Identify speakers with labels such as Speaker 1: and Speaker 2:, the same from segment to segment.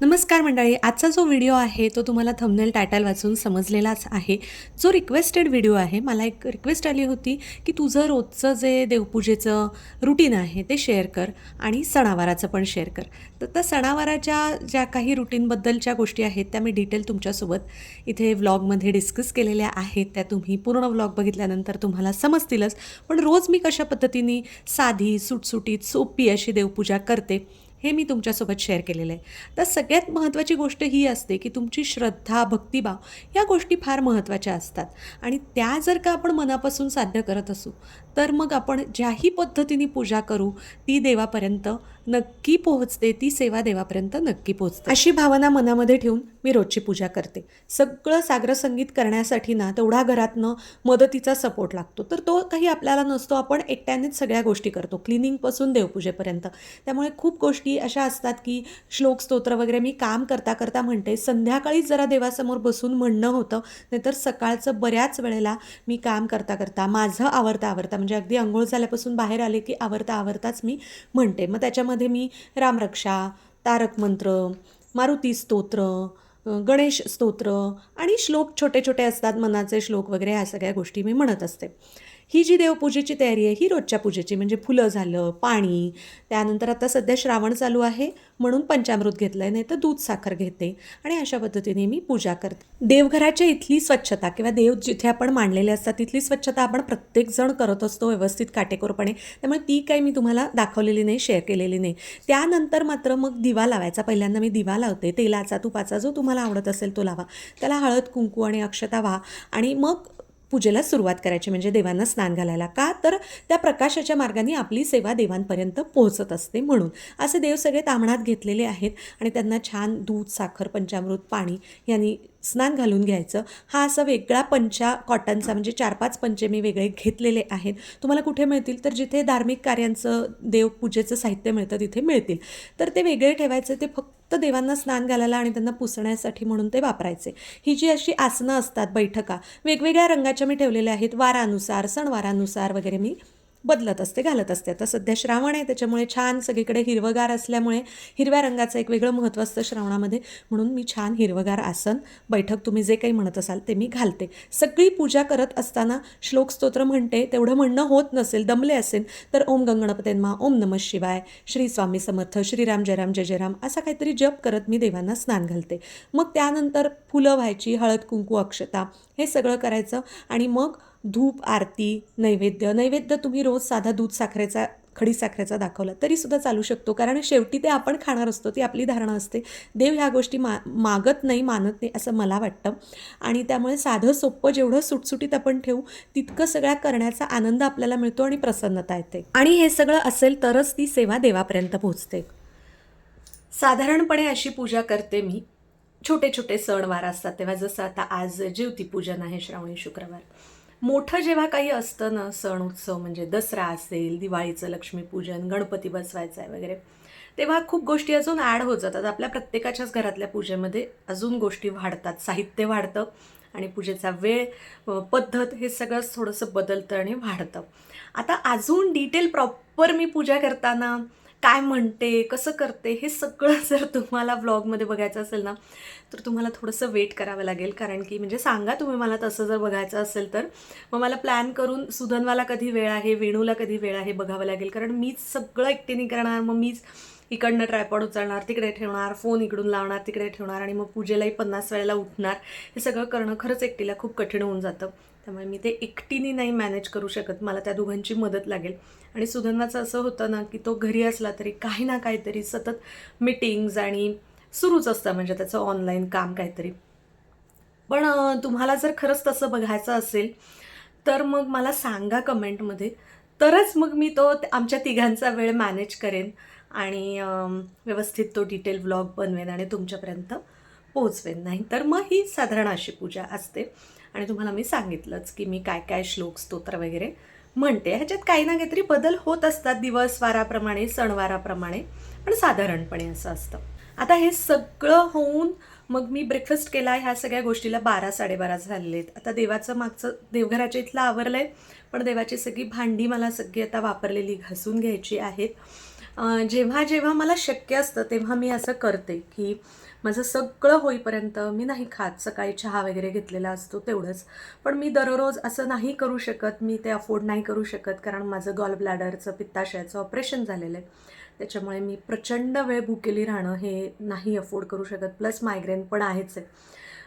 Speaker 1: नमस्कार मंडळी आजचा जो व्हिडिओ आहे तो तुम्हाला थंबनेल टायटल वाचून समजलेलाच आहे. जो रिक्वेस्टेड व्हिडिओ आहे मला एक रिक्वेस्ट आली होती की तुझं रोजचं जे देवपूजेचं रुटीन आहे ते शेअर कर आणि सणावाराचं पण शेअर कर. तर त्या सणावाराच्या ज्या काही रुटीनबद्दलच्या गोष्टी आहेत त्या मी डिटेल तुमच्यासोबत इथे व्लॉगमध्ये डिस्कस केलेल्या आहेत. त्या तुम्ही पूर्ण व्लॉग बघितल्यानंतर तुम्हाला समजतीलच. पण रोज मी कशा पद्धतीने साधी सुटसुटीत सोपी अशी देवपूजा करते हे मी तुमच्यासोबत शेअर केलेलं आहे. तर सगळ्यात महत्त्वाची गोष्ट ही असते की तुमची श्रद्धा भक्तिभाव या गोष्टी फार महत्त्वाच्या असतात. आणि त्या जर का आपण मनापासून साध्य करत असू तर मग आपण ज्याही पद्धतीने पूजा करू ती देवापर्यंत नक्की पोहोचते ती सेवा देवापर्यंत नक्की पोहोचते. अशी भावना मनामध्ये ठेवून मी रोजची पूजा करते. सगळं सागर संगीत करण्यासाठी ना तेवढा घरातनं मदतीचा सपोर्ट लागतो. तर तो काही आपल्याला नसतो आपण एकट्यानेच सगळ्या गोष्टी करतो. क्लिनिंगपासून देवपूजेपर्यंत. त्यामुळे खूप गोष्टी अशा असतात की श्लोक स्तोत्र वगैरे मी काम करता करता म्हणते. संध्याकाळीच जरा देवासमोर बसून म्हणणं होतं नाहीतर सकाळचं बऱ्याच वेळेला मी काम करता करता माझं आवरता आवरता म्हणजे अगदी आंघोळ झाल्यापासून बाहेर आले की आवरता आवरताच मी म्हणते. मग त्याच्यामध्ये मी रामरक्षा तारक मंत्र मारुती स्तोत्र गणेश स्तोत्र आणि श्लोक छोटे छोटे असतात मनाचे श्लोक वगैरे ह्या सगळ्या गोष्टी मी म्हणत असते. ही जी देवपूजेची तयारी आहे ही रोजच्या पूजेची म्हणजे फुलं झालं पाणी त्यानंतर आता सध्या श्रावण चालू आहे म्हणून पंचामृत घेतलं आहे नाही तर दूध साखर घेते आणि अशा पद्धतीने मी पूजा करते. देवघराच्या इथली स्वच्छता किंवा देव जिथे आपण मांडलेले असतात तिथली स्वच्छता आपण प्रत्येकजण करत असतो व्यवस्थित काटेकोरपणे. त्यामुळे ती काही मी तुम्हाला दाखवलेली नाही शेअर केलेली नाही. त्यानंतर मात्र मग दिवा लावायचा. पहिल्यांदा मी दिवा लावते. तेलाचा तुपाचा जो तुम्हाला आवडत असेल तो लावा. त्याला हळद कुंकू आणि अक्षता व्हा. आणि मग पूजेला सुरुवात करायची म्हणजे देवांना स्नान घालायला. का? तर त्या प्रकाशाच्या मार्गाने आपली सेवा देवांपर्यंत पोहोचत असते म्हणून. असे देव सगळे तामणात घेतलेले आहेत आणि त्यांना छान दूध साखर पंचामृत पाणी यांनी स्नान घालून घ्यायचं. हा असा वेगळा पंचा कॉटनचा म्हणजे चार पाच पंचे मी वेगळे घेतलेले आहेत. तुम्हाला कुठे मिळतील? तर जिथे धार्मिक कार्यांचं देवपूजेचं साहित्य मिळतं तिथे मिळतील. तर ते वेगळे ठेवायचे ते फक्त देवांना स्नान घालायला आणि त्यांना पुसण्यासाठी म्हणून ते वापरायचे. ही जी अशी आसनं असतात बैठका वेगवेगळ्या रंगाच्या मी ठेवलेल्या आहेत. वारानुसार सणवारानुसार वगैरे मी बदलत असते घालत असते. आता सध्या श्रावण आहे त्याच्यामुळे छान सगळीकडे हिरवगार असल्यामुळे हिरव्या रंगाचं एक वेगळं महत्त्व असतं श्रावणामध्ये. म्हणून मी छान हिरवगार आसन बैठक तुम्ही जे काही म्हणत असाल ते मी घालते. सगळी पूजा करत असताना श्लोक स्तोत्र म्हणते तेवढं म्हणणं होत नसेल दमले असेल तर ओम गंगणपतेन्मा ओम नमः शिवाय श्री स्वामी समर्थ श्रीराम जयराम जय जयराम असा काहीतरी जप करत मी देवांना स्नान घालते. मग त्यानंतर फुलं व्हायची हळद कुंकू अक्षता हे सगळं करायचं आणि मग धूप आरती नैवेद्य. नैवेद्य तुम्ही रोज साधा दूध साखरेचा खडी साखरेचा दाखवला तरीसुद्धा चालू शकतो. कारण शेवटी ते आपण खाणार असतो ती आपली धारणा असते. देव ह्या गोष्टी मा मागत नाही मानत नाही असं मला वाटतं. आणि त्यामुळे साधं सोपं जेवढं सुटसुटीत आपण ठेवू तितकं सगळ्या करण्याचा आनंद आपल्याला मिळतो आणि प्रसन्नता येते. आणि हे सगळं असेल तरच ती सेवा देवापर्यंत पोहोचते. साधारणपणे अशी पूजा करते मी. छोटे छोटे सणवार असतात तेव्हा जसं आता आज ज्योतिपूजन आहे श्रावणी शुक्रवार. मोठं जेव्हा काही असतं ना सण उत्सव म्हणजे दसरा असेल दिवाळीचं लक्ष्मीपूजन गणपती बसवायचं आहे वगैरे तेव्हा खूप गोष्टी अजून ॲड होत जातात. आपल्या प्रत्येकाच्याच घरातल्या पूजेमध्ये अजून गोष्टी वाढतात. साहित्य वाढतं आणि पूजेचा वेळ पद्धत हे सगळंच थोडंसं बदलतं आणि वाढतं. आता अजून डिटेल प्रॉपर मी पूजा करताना काय म्हणते कसं करते हे सगळं जर तुम्हाला ब्लॉगमध्ये बघायचं असेल ना तर तुम्हाला थोडंसं वेट करावं लागेल. कारण की म्हणजे सांगा तुम्ही मला तसं जर बघायचं असेल तर. मग मला प्लॅन करून सुधनवाला कधी वेळ आहे वेणूला कधी वेळ आहे बघावं लागेल. कारण मीच सगळं एकटीने करणार मग मीच इकडनं ट्रायपॉड उचलणार तिकडे ठेवणार फोन इकडून लावणार तिकडे ठेवणार आणि मग पूजेलाही पन्नास वेळेला उठणार. हे सगळं करणं खरंच एकटीला खूप कठीण होऊन जातं. त्यामुळे मी ते एकटीने नाही मॅनेज करू शकत. मला त्या दोघांची मदत लागेल. आणि सुधन्वाचं असं होतं ना की तो घरी असला तरी काही ना काहीतरी सतत मीटिंग्ज आणि सुरूच असतं म्हणजे त्याचं ऑनलाईन काम काहीतरी. पण तुम्हाला जर खरंच तसं बघायचं असेल तर मग मला सांगा कमेंटमध्ये. तरच मग मी तो आमच्या तिघांचा वेळ मॅनेज करेन आणि व्यवस्थित तो डिटेल व्लॉग बनवेन आणि तुमच्यापर्यंत पोहोचवेन. नाही तर मग ही साधारण अशी पूजा असते. आणि तुम्हाला मी सांगितलंच की मी काय काय श्लोक स्तोत्र वगैरे म्हणते. ह्याच्यात काही ना काहीतरी बदल होत असतात दिवस वाराप्रमाणे सणवाराप्रमाणे पण साधारणपणे असं असतं. आता हे सगळं होऊन मग मी ब्रेकफास्ट केला ह्या सगळ्या गोष्टीला बारा साडेबारा झालेले आहेत. आता देवाचं मागचं देवघराच्या इथलं आवरलं आहे पण देवाची सगळी भांडी मला सगळी आता वापरलेली घासून घ्यायची आहेत. जेव्हा जेव्हा मला शक्य असतं तेव्हा मी असं करते की माझं सगळं होईपर्यंत मी नाही खात. सकाळी चहा वगैरे घेतलेला असतो तेवढंच. पण मी दररोज असं नाही करू शकत मी ते अफोर्ड नाही करू शकत कारण माझं गॉल ब्लॅडरचं पित्ताशयाचं ऑपरेशन झालेलं आहे. त्याच्यामुळे मी प्रचंड वेळ भुकेली राहणं हे नाही अफोर्ड करू शकत. प्लस मायग्रेन पण आहेच आहे.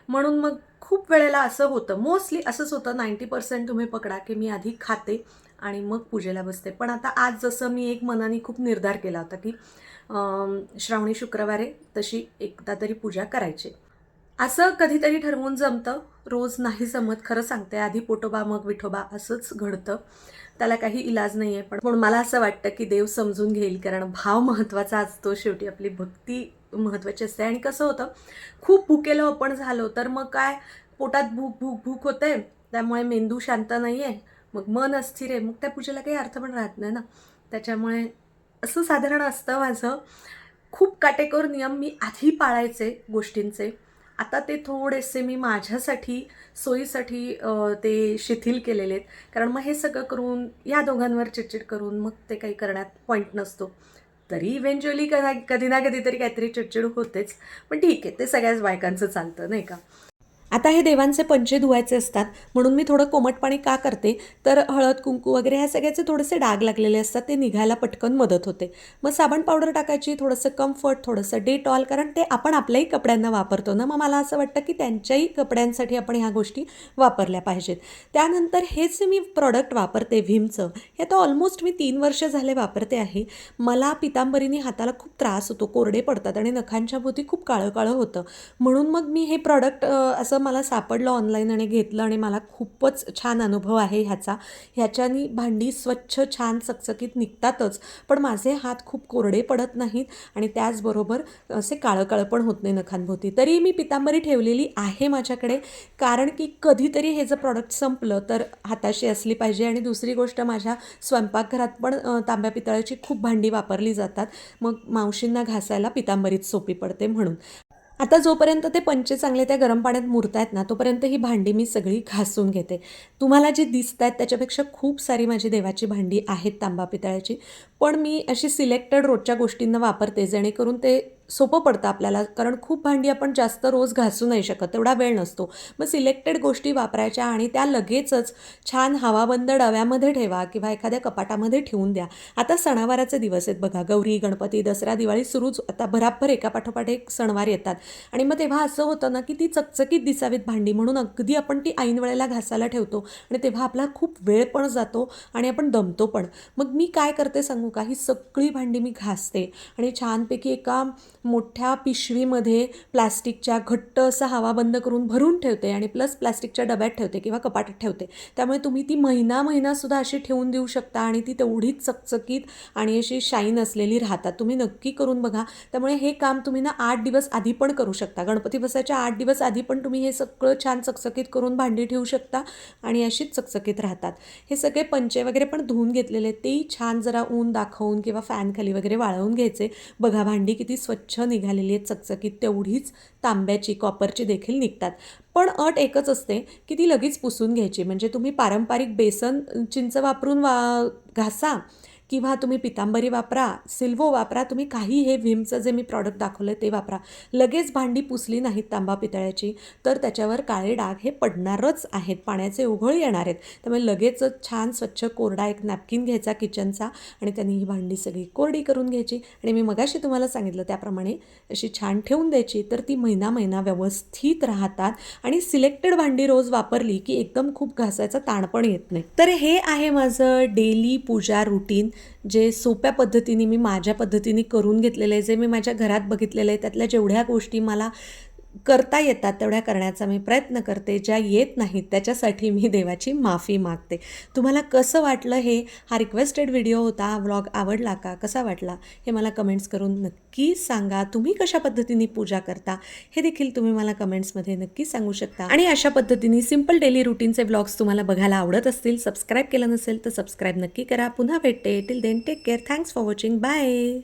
Speaker 1: म्हणून मग खूप वेळेला असं होतं. मोस्टली असंच होतं. नाईंटी पर्सेंट तुम्ही पकडा की मी आधी खाते. आणि मग पूजेला बसते. पण आता आज जसं मी एक मनाने खूप निर्धार केला होता की श्रावणी शुक्रवारे तशी एकदा तरी पूजा करायची. असं कधीतरी ठरवून जमतं. रोज नाही जमत खरं सांगते. आधी पोटोबा मग विठोबा असंच घडतं. त्याला काही इलाज नाही आहे पण पण मला असं वाटतं की देव समजून घेईल कारण भाव महत्त्वाचा असतो शेवटी आपली भक्ती महत्त्वाची असते. आणि कसं होतं खूप भुकेलो आपण झालो तर मग काय? पोटात भूक भूक भूक होते. त्यामुळे मेंदू शांत नाही आहे मग मन अस्थिर आहे. मग त्या पूजेला काही अर्थ पण राहत नाही ना. त्याच्यामुळे असं साधारण असतं माझं. खूप काटेकोर नियम मी आधी पाळायचे गोष्टींचे. आता ते थोडेसे मी माझ्यासाठी सोयीसाठी ते शिथिल केलेले आहेत. कारण मग हे सगळं करून या दोघांवर चिडचिड करून मग ते काही करण्यात पॉईंट नसतो. तरी इव्हेंच्युअली कदा कधी ना कधीतरी काहीतरी चिडचिड होतेच. पण ठीक आहे ते सगळ्याच बायकांचं चालतं नाही का? आता हे देवांचे पंचे धुवायचे असतात म्हणून मी थोडं कोमट पाणी का करते? तर हळद कुंकू वगैरे ह्या सगळ्याचे थोडेसे डाग लागलेले असतात ते निघायला पटकन मदत होते. मग साबण पावडर टाकायची थोडंसं कम्फर्ट थोडंसं डेटॉल कारण ते आपण आपल्याही कपड्यांना वापरतो ना? मग मला असं वाटतं की त्यांच्याही कपड्यांसाठी आपण ह्या गोष्टी वापरल्या पाहिजेत. त्यानंतर हेच मी प्रॉडक्ट वापरते व्हीमचं हे आता ऑलमोस्ट मी तीन वर्ष झाले वापरते आहे. मला पितांबरीने हाताला खूप त्रास होतो कोरडे पडतात आणि नखांच्या भोवती खूप काळं काळं होतं. म्हणून मग मी हे प्रॉडक्ट असं मला सापडलं ऑनलाईन आणि घेतलं आणि मला खूपच छान अनुभव आहे ह्याचा. ह्याच्यानी भांडी स्वच्छ छान चकचकीत निघतातच पण माझे हात खूप कोरडे पडत नाहीत आणि त्याचबरोबर असे काळं काळं पण होत नाही नखांभोवती. तरी मी पितांबरी ठेवलेली आहे माझ्याकडे कारण की कधीतरी हे जर प्रॉडक्ट संपलं तर हाताशी असली पाहिजे आणि दुसरी गोष्ट माझ्या स्वयंपाकघरात पण तांब्या पितळाची खूप भांडी वापरली जातात. मग मावशींना घासायला पितांबरीच सोपी पडते म्हणून. आता जोपर्यंत ते पंचे चांगले त्या गरम पाण्यात मुरत आहेत ना तोपर्यंत ही भांडी मी सगळी घासून घेते. तुम्हाला जी दिसत आहेत त्याच्यापेक्षा खूप सारी माझी देवाची भांडी आहेत तांबा पितळ्याची. पण मी अशी सिलेक्टेड रोजच्या गोष्टींना वापरते जेणेकरून ते सोपं पडतं आपल्याला कारण खूप भांडी आपण जास्त रोज घासू नाही शकत तेवढा वेळ नसतो. मग सिलेक्टेड गोष्टी वापरायच्या आणि त्या लगेचच छान हवाबंद डव्यामध्ये ठेवा किंवा एखाद्या कपाटामध्ये ठेवून द्या. आता सणावाराचे दिवस आहेत बघा गौरी गणपती दसरा दिवाळी सुरूच आता भराभर एकापाठोपाठ एक सणवार येतात. आणि मग तेव्हा असं होतं ना की ती चकचकीत दिसावीत भांडी म्हणून अगदी आपण ती ऐन वेळेला घासायला ठेवतो आणि तेव्हा आपला खूप वेळ पण जातो आणि आपण दमतो पण. मग मी काय करते सांगू का? ही सगळी भांडी मी घासते आणि छानपैकी एका मोठ्या पिशवीमध्ये प्लॅस्टिकच्या घट्ट असं हवा बंद करून भरून ठेवते आणि प्लस प्लॅस्टिकच्या डब्यात ठेवते किंवा कपाटात ठेवते. त्यामुळे तुम्ही ती महिना महिनासुद्धा अशी ठेवून देऊ शकता आणि ती तेवढीच चकचकीत आणि अशी शाईन असलेली राहतात. तुम्ही नक्की करून बघा. त्यामुळे हे काम तुम्ही ना आठ दिवस आधी पण करू शकता. गणपती बसायच्या आठ दिवस आधी पण तुम्ही हे सगळं छान चकचकीत करून भांडी ठेवू शकता आणि अशीच चकचकीत राहतात. हे सगळे पंचे वगैरे पण धुवून घेतलेले आहेत. तेही छान जरा ऊन दाखवून किंवा फॅनखाली वगैरे वाळवून घ्यायचे. बघा भांडी किती स्वच्छ निघालेली आहेत चकचकीत तेवढीच तांब्याची कॉपरची देखील निघतात. पण अट एकच असते की ती लगेच पुसून घ्यायची. म्हणजे तुम्ही पारंपरिक बेसन चिंच वापरून वा घासा. किंवा तुम्ही पितांबरी वापरा सिल्वो वापरा तुम्ही काही हे व्हीमचं जे मी प्रॉडक्ट दाखवलं ते वापरा. लगेच भांडी पुसली नाहीत तांबा पितळ्याची तर त्याच्यावर काळे डाग हे पडणारच आहेत पाण्याचे ओघळ येणार आहेत. त्यामुळे लगेचच छान स्वच्छ कोरडा एक नॅपकिन घ्यायचा किचनचा आणि त्यांनी ही भांडी सगळी कोरडी करून घ्यायची. आणि मी मगाशी तुम्हाला सांगितलं त्याप्रमाणे अशी छान ठेवून द्यायची तर ती महिना महिना व्यवस्थित राहतात. आणि सिलेक्टेड भांडी रोज वापरली की एकदम खूप घासायचा ताण पण येत नाही. तर हे आहे माझं डेली पूजा रुटीन जे सोप्या पद्धतीने मी माझ्या पद्धतीने करून घेतलेलं आहे जे मी माझ्या घरात बघितलेलं आहे त्यातल्या जेवढ्या गोष्टी मला करता येतात तेवढ्या करण्याचा मी प्रयत्न करते. ज्या येत नाहीत त्याच्यासाठी मी देवाची माफी मागते. तुम्हाला कसं वाटलं हे? हा रिक्वेस्टेड व्हिडिओ होता हा व्लॉग आवडला का? कसा वाटला? हे मला कमेंट्स करून नक्की सांगा. तुम्ही कशा पद्धतीने पूजा करता? हे देखील तुम्ही मला कमेंट्समध्ये नक्की सांगू शकता. आणि अशा पद्धतीने सिंपल डेली रुटीनचे व्लॉग्स तुम्हाला बघायला आवडत असतील सबस्क्राईब केलं नसेल तर सबस्क्राईब नक्की करा. पुन्हा भेटते. Till then take care thanks for watching bye